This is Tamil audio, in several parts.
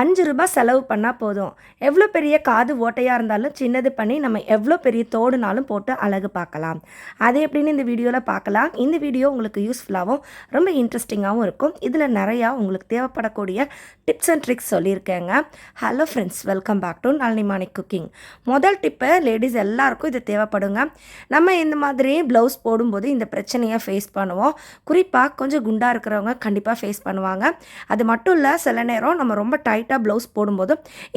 அஞ்சு ரூபாய் செலவு பண்ணால் போதும். எவ்வளோ பெரிய காது ஓட்டையாக இருந்தாலும் சின்னது பண்ணி நம்ம எவ்வளோ பெரிய தோடுனாலும் போட்டு அழகு பார்க்கலாம். அது எப்படின்னு இந்த வீடியோவில் பார்க்கலாம். இந்த வீடியோ உங்களுக்கு யூஸ்ஃபுல்லாகவும் ரொம்ப இன்ட்ரெஸ்டிங்காகவும் இருக்கும். இதில் நிறையா உங்களுக்கு தேவைப்படக்கூடிய tips and tricks சொல்லியிருக்கேங்க. Hello friends welcome back to Nalinimani cooking. முதல் டிப்பு லேடிஸ் எல்லாருக்கும் இது தேவைப்படுங்க. நம்ம இந்த மாதிரி ப்ளவுஸ் போடும்போது இந்த பிரச்சனையை ஃபேஸ் பண்ணுவோம். குறிப்பாக கொஞ்சம் குண்டாக இருக்கிறவங்க கண்டிப்பாக ஃபேஸ் பண்ணுவாங்க. அது மட்டும் இல்லை சில நேரம் நம்ம ரொம்ப டைட் டைட்டாக ப்ளவுஸ் போடும்போது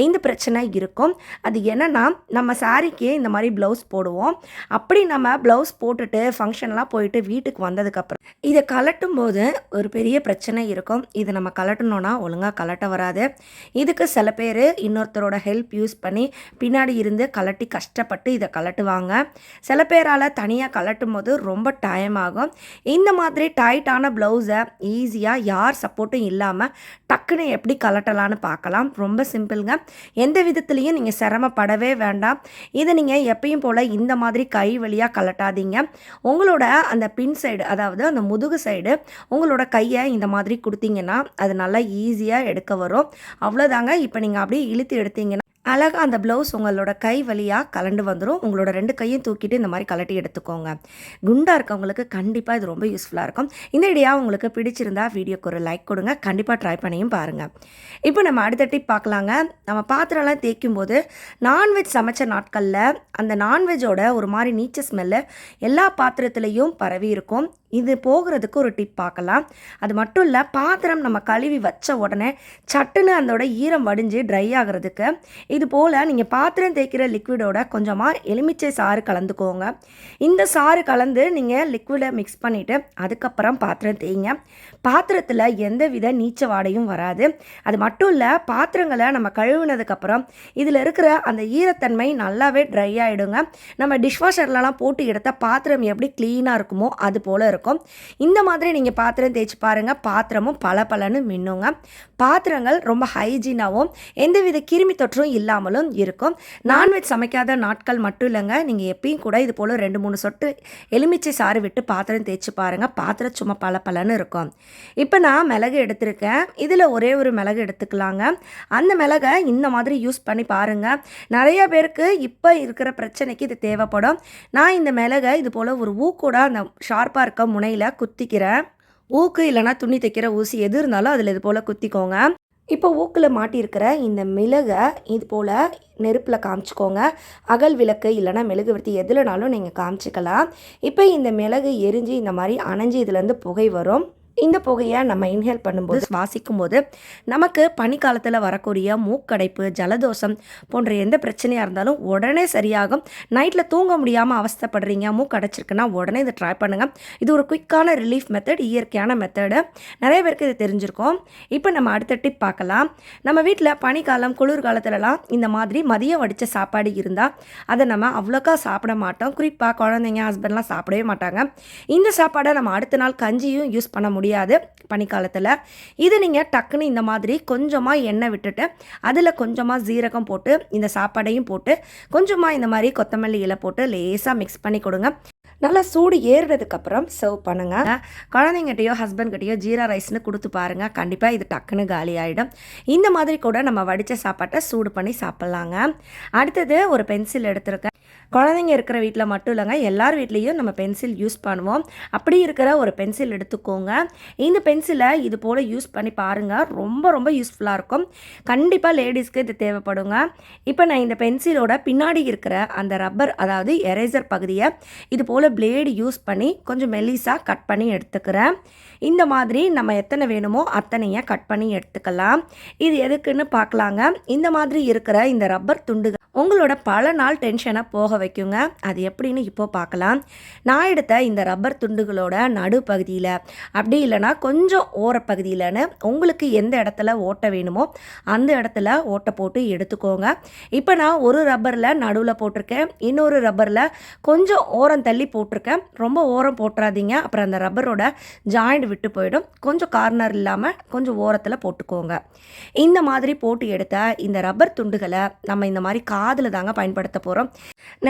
இந்த பிரச்சனை இருக்கும். அது என்னென்னா நம்ம சாரீக்கு இந்த மாதிரி ப்ளவுஸ் போடுவோம். அப்படி நம்ம ப்ளவுஸ் போட்டுட்டு ஃபங்க்ஷன்லாம் போயிட்டு வீட்டுக்கு வந்ததுக்கப்புறம் இதை கலட்டும் போது ஒரு பெரிய பிரச்சனை இருக்கும். இது நம்ம கலட்டணும்னா ஒழுங்காக கலட்ட வராது. இதுக்கு சில பேர் இன்னொருத்தரோட ஹெல்ப் யூஸ் பண்ணி பின்னாடி இருந்து கலட்டி கஷ்டப்பட்டு இதை கலட்டுவாங்க சில பேரால் தனியாக கலட்டும் போது ரொம்ப டைம் ஆகும். இந்த மாதிரி டைட்டான ப்ளவுஸை ஈஸியாக யார் சப்போர்ட்டும் இல்லாமல் டக்குன்னு எப்படி கலட்டலான்னு பார்க்கலாம். ரொம்ப சிம்பிளுங்க. எந்த விதத்துலேயும் நீங்கள் சிரமப்படவே வேண்டாம். இதை நீங்கள் எப்பயும் போல் இந்த மாதிரி கை வழியாக கலட்டாதீங்க உங்களோட அந்த பின் சைடு அதாவது அந்த முதுகு சைடு உங்களோட கையை இந்த மாதிரி கொடுத்தீங்கன்னா அது நல்லா ஈஸியாக எடுக்க வரும். அவ்வளோதாங்க இப்போ நீங்கள் அப்படியே இழுத்து எடுத்தீங்கன்னா அழகாக அந்த ப்ளவுஸ் உங்களோட கை வழியாக கலண்டு வந்துடும் உங்களோட ரெண்டு கையும் தூக்கிட்டு இந்த மாதிரி கலட்டி எடுத்துக்கோங்க. குண்டாக இருக்கவங்களுக்கு கண்டிப்பாக இது ரொம்ப யூஸ்ஃபுல்லாக இருக்கும். இந்த ஐடியா உங்களுக்கு பிடிச்சிருந்தா வீடியோக்கு ஒரு லைக் கொடுங்க. கண்டிப்பாக ட்ரை பண்ணியும் பாருங்கள் இப்போ நம்ம அடுத்த டிப் பார்க்கலாங்க. நம்ம பாத்திரம்லாம் தேய்க்கும் போது நான்வெஜ் சமைச்ச நாட்களில் அந்த நான்வெஜ்ஜோட ஒரு மாதிரி நீச்ச ஸ்மெல்லு எல்லா பாத்திரத்துலேயும் பரவி இருக்கும். இது போகிறதுக்கு ஒரு டிப் பார்க்கலாம். அது மட்டும் இல்லை பாத்திரம் நம்ம கழுவி வச்ச உடனே சட்டுன்னு அதோட ஈரம் வடிஞ்சு ட்ரை ஆகிறதுக்கு இது போல் நீங்கள் பாத்திரம் தேய்க்கிற லிக்விடோட கொஞ்சமாக எலுமிச்சை சாறு கலந்துக்கோங்க. இந்த சாறு கலந்து நீங்கள் லிக்விடை மிக்ஸ் பண்ணிவிட்டு அதுக்கப்புறம் பாத்திரம் தேய்ங்க. பாத்திரத்தில் எந்த வித நீச்ச வாடையும் வராது. அது மட்டும் இல்லை பாத்திரங்களை நம்ம கழுவுனதுக்கப்புறம் இதில் இருக்கிற அந்த ஈரத்தன்மை நல்லாவே ட்ரை ஆகிடுங்க நம்ம டிஷ்வாஷர்லலாம் போட்டு எடுத்த பாத்திரம் எப்படி க்ளீனாக இருக்குமோ அது போல் இருக்கும். இந்த மாதிரி நீங்கள் பாத்திரம் தேய்ச்சி பாருங்கள் பாத்திரமும் பல பலன்னு மின்னுங்க. பாத்திரங்கள் ரொம்ப ஹைஜீனாகவும் எந்தவித கிருமி தொற்றும் இல்லாமலும் இருக்கும். நான்வெஜ் சமைக்காத நாட்கள் மட்டும் இல்லைங்க. நீங்கள் எப்பயும் கூட இது போல் ரெண்டு மூணு சொட்டு எலுமிச்சை சாறு விட்டு பாத்திரம் தேய்ச்சி பாருங்கள் பாத்திரம் சும்மா பல பலன்னு இருக்கும். இப்போ நான் மிளகு எடுத்திருக்கேன். இதில் ஒரே ஒரு மிளகு எடுத்துக்கலாங்க. அந்த மிளகை இந்த மாதிரி யூஸ் பண்ணி பாருங்கள் நிறைய பேருக்கு இப்போ இருக்கிற பிரச்சனைக்கு இது தேவைப்படும். நான் இந்த மிளகை இது போல் ஒரு ஊக்கூட அந்த ஷார்ப்பாக இருக்க முனையில் குத்திக்கிறேன். ஊக்கு இல்லைனா துணி தைக்கிற ஊசி எது இருந்தாலும் அதில் இது போல் குத்திக்கோங்க. இப்போ ஊக்கில் மாட்டியிருக்கிற இந்த மிளகை இது போல் நெருப்பில் காமிச்சிக்கோங்க. அகல் விளக்கு இல்லைனா மெழுகுவர்த்தி எதுலனாலும் நீங்கள் காமிச்சிக்கலாம். இப்போ இந்த மிளகு எரிஞ்சு இந்த மாதிரி அணைஞ்சு இதுலேருந்து புகை வரும். இந்த புகையை நம்ம இன்ஹேல் பண்ணும்போது சுவாசிக்கும் போது நமக்கு பனிக்காலத்தில் வரக்கூடிய மூக்கடைப்பு ஜலதோஷம் போன்ற எந்த பிரச்சனையாக இருந்தாலும் உடனே சரியாகும். நைட்டில் தூங்க முடியாமல் அவஸ்தைப்படுறீங்க மூக்கடைச்சிருக்குன்னா உடனே இதை ட்ரை பண்ணுங்கள் இது ஒரு குயிக்கான ரிலீஃப் மெத்தட் இயற்கையான மெத்தடு நிறைய பேருக்கு இது தெரிஞ்சிருக்கோம். இப்போ நம்ம அடுத்த டிப் பார்க்கலாம். நம்ம வீட்டில் பனிக்காலம் குளிர்காலத்துலலாம் இந்த மாதிரி மதியம் வடித்த சாப்பாடு இருந்தால் அதை நம்ம அவ்வளோக்கா சாப்பிட மாட்டோம். குறிப்பாக குழந்தைங்க ஹஸ்பண்ட்லாம் சாப்பிடவே மாட்டாங்க. இந்த சாப்பாடை நம்ம அடுத்த நாள் கஞ்சியும் யூஸ் பண்ண முடியும். முடியாது பனிக்காலத்தில். இது நீங்கள் டக்குன்னு இந்த மாதிரி கொஞ்சமாக எண்ணெய் விட்டுட்டு அதில் கொஞ்சமாக ஜீரகம் போட்டு இந்த சாப்பாடையும் போட்டு கொஞ்சமாக இந்த மாதிரி கொத்தமல்லி இலை போட்டு லேசாக மிக்ஸ் பண்ணி கொடுங்க. நல்லா சூடு ஏறுறதுக்கப்புறம் சர்வ் பண்ணுங்கள் குழந்தைங்கிட்டயோ ஹஸ்பண்ட்கிட்டயோ ஜீரா ரைஸ்னு கொடுத்து பாருங்கள் கண்டிப்பாக இது டக்குன்னு காலி ஆகிடும் இந்த மாதிரி கூட நம்ம வடித்த சாப்பாட்டை சூடு பண்ணி சாப்பிட்லாங்க. அடுத்தது ஒரு பென்சில் எடுத்திருக்கேன். குழந்தைங்க இருக்கிற வீட்டில் மட்டும் இல்லைங்க எல்லார் வீட்லேயும் நம்ம பென்சில் யூஸ் பண்ணுவோம். அப்படி இருக்கிற ஒரு பென்சில் எடுத்துக்கோங்க. இந்த பென்சிலை இது போல் யூஸ் பண்ணி பாருங்கள் ரொம்ப ரொம்ப யூஸ்ஃபுல்லாக இருக்கும். கண்டிப்பாக லேடிஸ்க்கு இது தேவைப்படுங்க. இப்போ நான் இந்த பென்சிலோட பின்னாடி இருக்கிற அந்த ரப்பர் அதாவது எரேசர் பகுதியை இது போல் பிளேடு யூஸ் பண்ணி கொஞ்சம் மெல்லிஸாக கட் பண்ணி எடுத்துக்கிறேன். இந்த மாதிரி நம்ம எத்தனை வேணுமோ அத்தனையை கட் பண்ணி எடுத்துக்கலாம். இது எதுக்குன்னு பார்க்கலாங்க. இந்த மாதிரி இருக்கிற இந்த ரப்பர் துண்டுகள் உங்களோட பல நாள் டென்ஷனை போக வைக்குங்க. அது எப்படின்னு இப்போ பார்க்கலாம். நான் எடுத்த இந்த ரப்பர் துண்டுகளோட நடுப்பகுதியில் அப்படி இல்லைன்னா கொஞ்சம் ஓரப்பகுதியிலன்னு உங்களுக்கு எந்த இடத்துல ஓட்ட வேணுமோ அந்த இடத்துல ஓட்டை போட்டு எடுத்துக்கோங்க. இப்போ நான் ஒரு ரப்பரில் நடுவில் போட்டிருக்கேன். இன்னொரு ரப்பரில் கொஞ்சம் ஓரம் தள்ளி போட்டிருக்கேன். ரொம்ப ஓரம் போட்டுறாதீங்க. அப்புறம் அந்த ரப்பரோட ஜாயிண்ட் விட்டு போயிடும். கொஞ்சம் கார்னர் இல்லாமல் கொஞ்சம் ஓரத்தில் போட்டுக்கோங்க. இந்த மாதிரி போட்டு எடுத்த இந்த ரப்பர் துண்டுகளை நம்ம இந்த மாதிரி காதில் தாங்க பயன்படுத்த போகிறோம்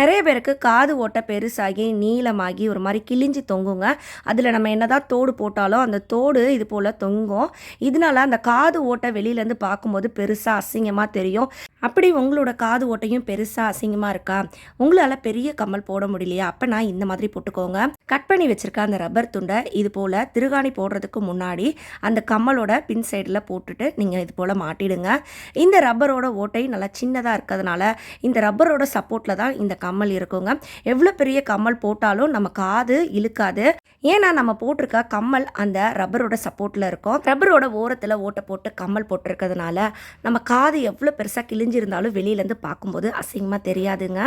நிறைய பேருக்கு காது ஓட்டை பெருசாகி நீளமாகி ஒரு மாதிரி கிழிஞ்சு தொங்குங்க. அதில் நம்ம என்னதான் தோடு போட்டாலும் அந்த தோடு இது போல் தொங்கும். இதனால அந்த காது ஓட்டை வெளியிலேருந்து பார்க்கும்போது பெருசாக அசிங்கமாக தெரியும். அப்படி உங்களோட காது ஓட்டையும் பெருசாக அசிங்கமாக இருக்கா? உங்களால் பெரிய கம்மல் போட முடியலையா? அப்போ நான் இந்த மாதிரி போட்டுக்கோங்க. கட் பண்ணி வச்சுருக்க அந்த ரப்பர் துண்டை இது போல் திருகாணி போடுறதுக்கு முன்னாடி அந்த கம்மலோட பின் சைடில் போட்டுட்டு நீங்கள் இது போல் மாட்டிடுங்க. இந்த ரப்பரோட ஓட்டை நல்லா சின்னதாக இருக்கிறதுனால இந்த ரப்பரோட சப்போர்ட்டில் தான் இந்த கம்மல் இருக்குங்க. எவ்வளோ பெரிய கம்மல் போட்டாலும் நம்ம காது இழுக்காது. ஏன்னா நம்ம போட்டிருக்க கம்மல் அந்த ரப்பரோட சப்போர்ட்டில் இருக்கும். ரப்பரோட ஓரத்தில் ஓட்டை போட்டு கம்மல் போட்டிருக்கிறதுனால நம்ம காது எவ்வளோ பெருசாக கிழிஞ்சிருந்தாலும் வெளியிலேருந்து பார்க்கும்போது அசிங்கமாக தெரியாதுங்க.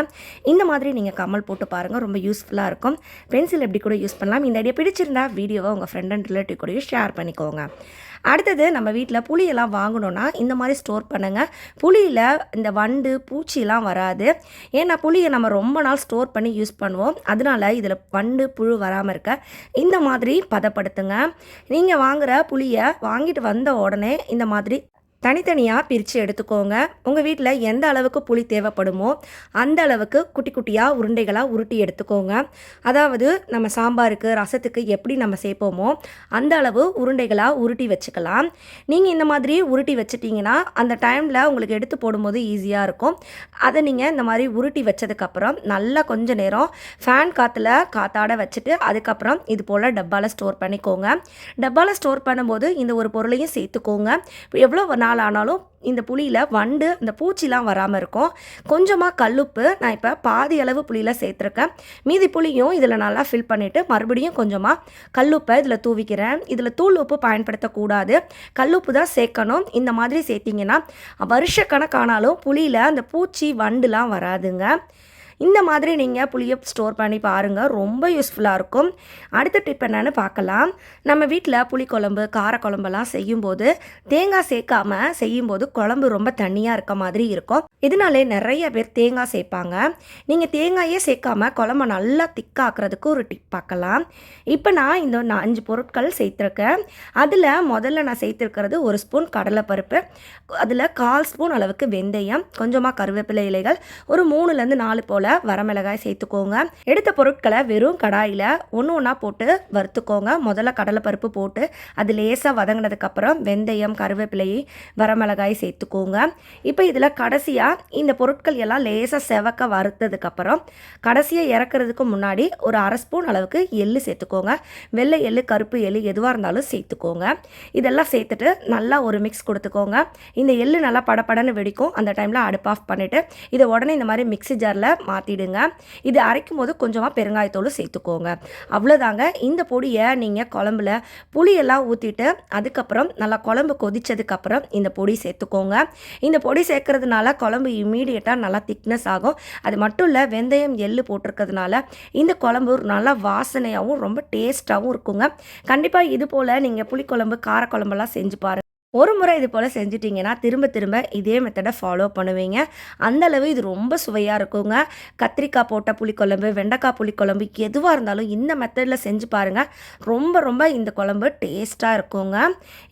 இந்த மாதிரி நீங்கள் கம்மல் போட்டு பாருங்கள் ரொம்ப யூஸ்ஃபுல்லாக இருக்கும். பென்சில் எப்படி கூட யூஸ் பண்ணலாம். இந்த ஐடியா பிடிச்சிருந்தா வீடியோவை உங்கள் ஃப்ரெண்ட் அண்ட் ரிலேட்டிவ் கூடயும் ஷேர் பண்ணிக்கோங்க. அடுத்தது நம்ம வீட்டில் புளியெல்லாம் வாங்கணும்னா இந்த மாதிரி ஸ்டோர் பண்ணுங்கள் புளியில் இந்த வண்டு பூச்சிலாம் வராது. ஏன்னா புளியை நம்ம ரொம்ப நாள் ஸ்டோர் பண்ணி யூஸ் பண்ணுவோம். அதனால இதில் வண்டு புழு வராமல் இருக்க இந்த மாதிரி பதப்படுத்துங்க. நீங்கள் வாங்குகிற புளியை வாங்கிட்டு வந்த உடனே இந்த மாதிரி தனித்தனியாக பிரித்து எடுத்துக்கோங்க. உங்கள் வீட்டில் எந்த அளவுக்கு புளி தேவைப்படுமோ அந்த அளவுக்கு குட்டி குட்டியாக உருண்டைகளாக உருட்டி எடுத்துக்கோங்க. அதாவது நம்ம சாம்பாருக்கு ரசத்துக்கு எப்படி நம்ம சேர்ப்போமோ அந்த அளவு உருண்டைகளாக உருட்டி வச்சுக்கலாம். நீங்கள் இந்த மாதிரி உருட்டி வச்சிட்டிங்கன்னா அந்த டைமில் உங்களுக்கு எடுத்து போடும்போது ஈஸியாக இருக்கும். அதை நீங்கள் இந்த மாதிரி உருட்டி வச்சதுக்கப்புறம் நல்லா கொஞ்சம் நேரம் ஃபேன் காற்றுல காத்தாட வச்சுட்டு அதுக்கப்புறம் இது போல் டப்பாவில் ஸ்டோர் பண்ணிக்கோங்க. டப்பாவில் ஸ்டோர் பண்ணும்போது இந்த ஒரு பொருளையும் சேர்த்துக்கோங்க. எவ்வளோ நாள் நாள் ஆனாலும் இந்த புளியில் வண்டு இந்த பூச்சிலாம் வராமல் இருக்கும். கொஞ்சமாக கல்லுப்பு நான் இப்போ பாதி அளவு புளியில் சேர்த்துருக்கேன். மீதி புளியும் இதில் நல்லா ஃபில் பண்ணிவிட்டு மறுபடியும் கொஞ்சமாக கல்லுப்பை இதில் தூவிக்கிறேன். இதில் தூள் உப்பு பயன்படுத்தக்கூடாது. கல்லுப்பு தான் சேர்க்கணும். இந்த மாதிரி சேர்த்திங்கன்னா வருஷக்கணக்கானாலும் புளியில் அந்த பூச்சி வண்டுலாம் வராதுங்க. இந்த மாதிரி நீங்கள் புளியை ஸ்டோர் பண்ணி பாருங்கள் ரொம்ப யூஸ்ஃபுல்லாக இருக்கும். அடுத்த டிப் என்னென்னு பார்க்கலாம். நம்ம வீட்டில் புளிக்குழம்பு காரக்குழம்பெல்லாம் செய்யும்போது தேங்காய் சேர்க்காம செய்யும்போது குழம்பு ரொம்ப தண்ணியாக இருக்க மாதிரி இருக்கும். இதனாலே நிறைய பேர் தேங்காய் சேர்ப்பாங்க நீங்கள் தேங்காயே சேர்க்காம குழம்ப நல்லா திக்காக்குறதுக்கு ஒரு டிப் பார்க்கலாம். இப்போ நான் இந்த நான் அஞ்சு பொருட்கள் சேர்த்துருக்கேன். அதில் முதல்ல நான் சேர்த்துருக்கிறது ஒரு ஸ்பூன் கடலைப்பருப்பு அதில் கால் ஸ்பூன் அளவுக்கு வெந்தயம் கொஞ்சமாக கருவேப்பிலை இலைகள் ஒரு மூணுலேருந்து நாலு போல் வரமிளகாய் சேர்த்துக்கோங்க. எடுத்த பொருட்களை வெறும் கடாயில் ஒன்று ஒன்றா போட்டு வறுத்துக்கோங்க. முதல்ல கடலைப்பருப்பு போட்டு அது லேசாக வதங்கினதுக்கப்புறம் வெந்தயம் கருவேப்பிலை வரமிளகாய் சேர்த்துக்கோங்க. இப்போ இதில் கடைசியாக இந்த பொருட்கள் எல்லாம் லேசாக செவக்க வறுத்ததுக்கப்புறம் கடைசியாக இறக்குறதுக்கு முன்னாடி ஒரு அரை ஸ்பூன் அளவுக்கு எள்ளு சேர்த்துக்கோங்க. வெள்ளை எள்ளு கருப்பு எள்ளு எதுவாக இருந்தாலும் சேர்த்துக்கோங்க. இதெல்லாம் சேர்த்துட்டு நல்லா ஒரு மிக்ஸ் கொடுத்துக்கோங்க. இந்த எள்ளு நல்லா படப்படன்னு வெடிக்கும். அந்த டைமில் அடுப்பு ஆஃப் பண்ணிவிட்டு இதை உடனே இந்த மாதிரி மிக்ஸி ஜாரில் மாற்றிடுங்க இது அரைக்கும் போது கொஞ்சமாக பெருங்காயத்தோடு சேர்த்துக்கோங்க. அவ்வளோதாங்க இந்த பொடியை நீங்கள் குழம்புல புளியெல்லாம் ஊற்றிட்டு அதுக்கப்புறம் நல்லா குழம்பு கொதித்ததுக்கப்புறம் இந்த பொடி சேர்த்துக்கோங்க. இந்த பொடி சேர்க்கறதுனால குழம்பு இம்மீடியட்டாக நல்லா திக்னஸ் ஆகும். அது மட்டும் இல்லை வெந்தயம் எள்ளு போட்டிருக்கிறதுனால இந்த குழம்பு நல்லா வாசனையாகவும் ரொம்ப டேஸ்ட்டாகவும் இருக்குங்க. கண்டிப்பாக இது போல் நீங்கள் புளிக்குழம்பு காரக்குழம்பெல்லாம் செஞ்சு பாருங்கள் ஒரு முறை இது போல் செஞ்சிட்டிங்கன்னா திரும்ப திரும்ப இதே மெத்தடை ஃபாலோ பண்ணுவீங்க. அந்தளவு இது ரொம்ப சுவையாக இருக்குங்க. கத்திரிக்காய் போட்ட புளிக்குழம்பு வெண்டைக்காய் புளிக்குழம்பு எதுவாக இருந்தாலும் இந்த மெத்தடில் செஞ்சு பாருங்கள் ரொம்ப ரொம்ப இந்த குழம்பு டேஸ்ட்டாக இருக்குங்க.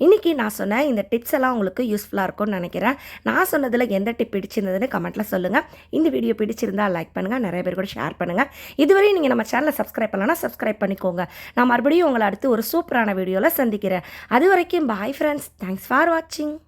இன்றைக்கி நான் சொன்னேன் இந்த டிப்ஸ் எல்லாம் உங்களுக்கு யூஸ்ஃபுல்லாக இருக்கும்னு நினைக்கிறேன். நான் சொன்னதில் எந்த டிப் பிடிச்சிருந்ததுன்னு கமெண்ட்டில் சொல்லுங்கள் இந்த வீடியோ பிடிச்சிருந்தால் லைக் பண்ணுங்கள் நிறைய பேர் கூட ஷேர் பண்ணுங்கள் இதுவரையும் நீங்கள் நம்ம சேனலை சப்ஸ்கிரைப் பண்ணலன்னா சப்ஸ்கிரைப் பண்ணிக்கோங்க. நான் மறுபடியும் உங்களை அடுத்து ஒரு சூப்பரான வீடியோவில் சந்திக்கிறேன். அது வரைக்கும் பாய் ஃப்ரெண்ட்ஸ் தேங்க்ஸ் Faroatim.